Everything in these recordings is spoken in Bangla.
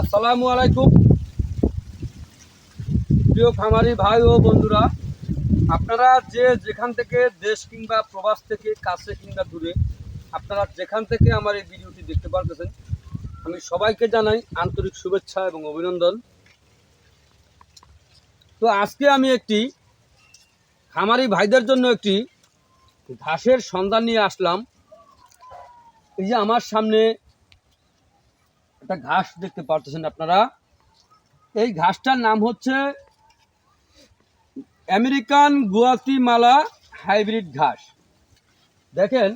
আসসালামু আলাইকুম। প্রিয় খামারি ভাই ও বন্ধুরা, আপনারা যে যেখান থেকে দেশ কিংবা প্রবাস থেকে কাছে কিংবা দূরে, আপনারা যেখান থেকে আমার এই ভিডিওটি দেখতে পারতেছেন, আমি সবাইকে জানাই আন্তরিক শুভেচ্ছা এবং অভিনন্দন। তো আজকে আমি একটি খামারি ভাইদের জন্য একটি ঘাসের সন্ধান নিয়ে আসলাম। এই যে আমার সামনে একটা ঘাস দেখতে পারতেছেন আপনারা। এই ঘাসটার নাম হচ্ছে আমেরিকান গুয়াতিমালা হাইব্রিড ঘাস। দেখেন,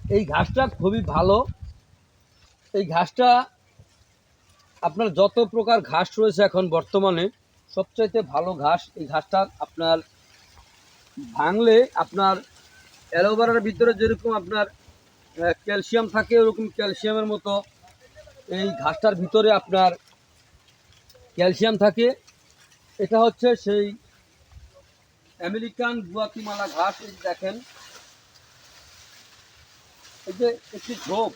এই ঘাসটা খুবই ভালো। এই ঘাসটা আপনার যত প্রকার ঘাস রয়েছে এখন বর্তমানে, সবচাইতে ভালো ঘাস এই ঘাসটা আপনার ভাঙলে আপনার অ্যালোভেরার ভিতরে যেরকম আপনার ক্যালসিয়াম থাকে, ওরকম ক্যালসিয়ামের মতো এই ঘাসটার ভিতরে আপনার ক্যালসিয়াম থাকে। এটা হচ্ছে সেই আমেরিকান গুয়াতিমালা ঘাস দেখেন। এই যে একটি ঝোপ,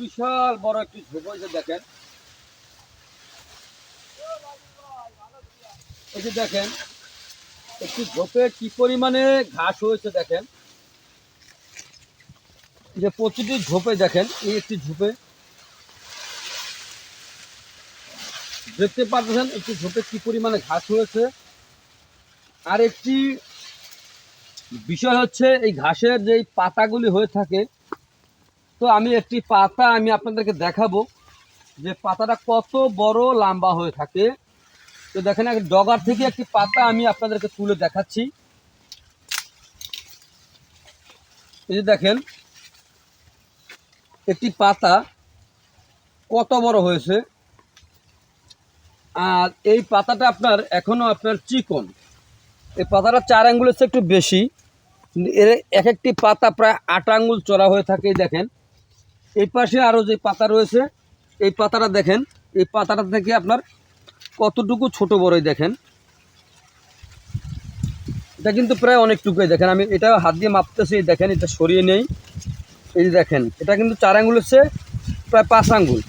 বিশাল বড় একটি ঝোপ হয়েছে দেখেন। এই যে দেখেন, একটি ঝোপে কি পরিমাণে ঘাস হয়েছে দেখেন। যে প্রতিটি ঝোপে দেখেন, এই একটি ঝোপে দেখতে পাচ্ছেন একটি ঝোপে কি পরিমাণে ঘাস হয়েছে। আর একটি বিষয় হচ্ছে, এই ঘাসের যে পাতাগুলি হয়ে থাকে, তো আমি একটি পাতা আমি আপনাদেরকে দেখাবো যে পাতাটা কত বড় লম্বা হয়ে থাকে। তো দেখেন, এক ডগার থেকে একটি পাতা আমি আপনাদেরকে তুলে দেখাচ্ছি। এই যে দেখেন একটি পাতা কত বড় হয়েছে? আর এই পাতাটা আপনার এখনও আপনার চিকন। এই পাতাটা চার আঙ্গুলের চেয়ে একটু বেশি এর এক একটি পাতা প্রায় আট আঙ্গুল চড়া হয়ে থাকে, দেখেন। এই পাশে আরও যে পাতা রয়েছে, এই পাতাটা দেখেন, এই পাতাটা থেকে আপনার কতটুকু ছোট বড়ই দেখেন। এটা কিন্তু প্রায় অনেকটুকুই দেখেন। আমি এটা হাত দিয়ে মাপতেছি, দেখেন, এটা সরিয়ে নেই। এই যে দেখেন, এটা কিন্তু চার আঙ্গুল হচ্ছে প্রায় পাঁচ আঙ্গুল।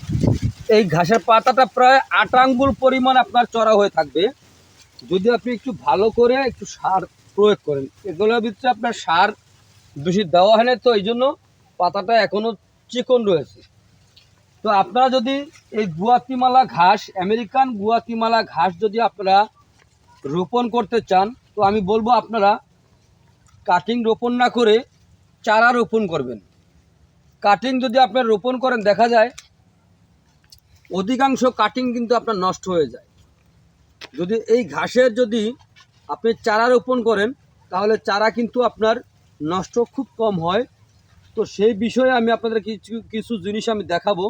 এই ঘাসের পাতাটা প্রায় আট আঙ্গুল পরিমাণ আপনার চড়া হয়ে থাকবে। যদি আপনি একটু ভালো করে একটু সার প্রয়োগ করেন, এগুলোর ভিতরে আপনার সার বেশি দেওয়া হয় না, তো এই জন্য পাতাটা এখনও চিকন রয়েছে। তো আপনারা যদি এই গুয়াতিমালা ঘাস, আমেরিকান গুয়াতিমালা ঘাস যদি আপনারা রোপণ করতে চান, তো আমি বলব আপনারা কাটিং রোপণ না করে চারা রোপণ করবেন। কাটিং যদি আপনার রোপণ করেন, দেখা যায় অধিকাংশ কাটিং কিন্তু আপনার নষ্ট হয়ে যায়। যদি এই ঘাসের যদি আপনি চারা রোপণ করেন, তাহলে চারা কিন্তু আপনার নষ্ট খুব কম হয়। তো সেই বিষয়ে আমি আপনাদের কিছু কিছু জিনিস আমি দেখাবো,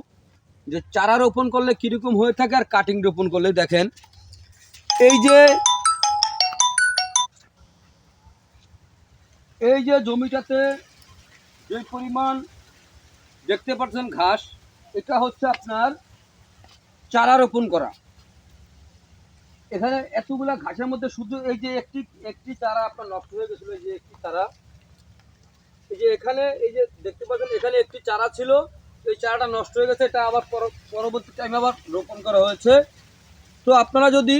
যে চারা রোপণ করলে কীরকম হয়ে থাকে আর কাটিং রোপণ করলে দেখেন। এই যে এই যে জমিটাতে যে পরিমাণ দেখতে পাচ্ছেন ঘাস। এটা হচ্ছে আপনার চারা রোপণ করা। এখানে এতগুলা ঘাসের মধ্যে শুধু এই যে একটি একটি চারা আপনার নষ্ট হয়ে গেছিল, এই যে একটি চারা। এই যে এখানে, এই যে দেখতে পাচ্ছেন, এখানে একটি চারা ছিল। এই চারাটা নষ্ট হয়ে গেছে, এটা আবার পরবর্তী টাইমে আবার রোপণ করা হয়েছে। তো আপনারা যদি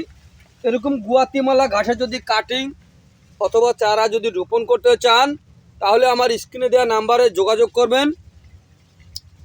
এরকম গুয়াতিমালা ঘাসের যদি কাটিং অথবা চারা যদি রোপণ করতে চান, তাহলে আমার স্ক্রিনে দেওয়া নাম্বারে যোগাযোগ করবেন।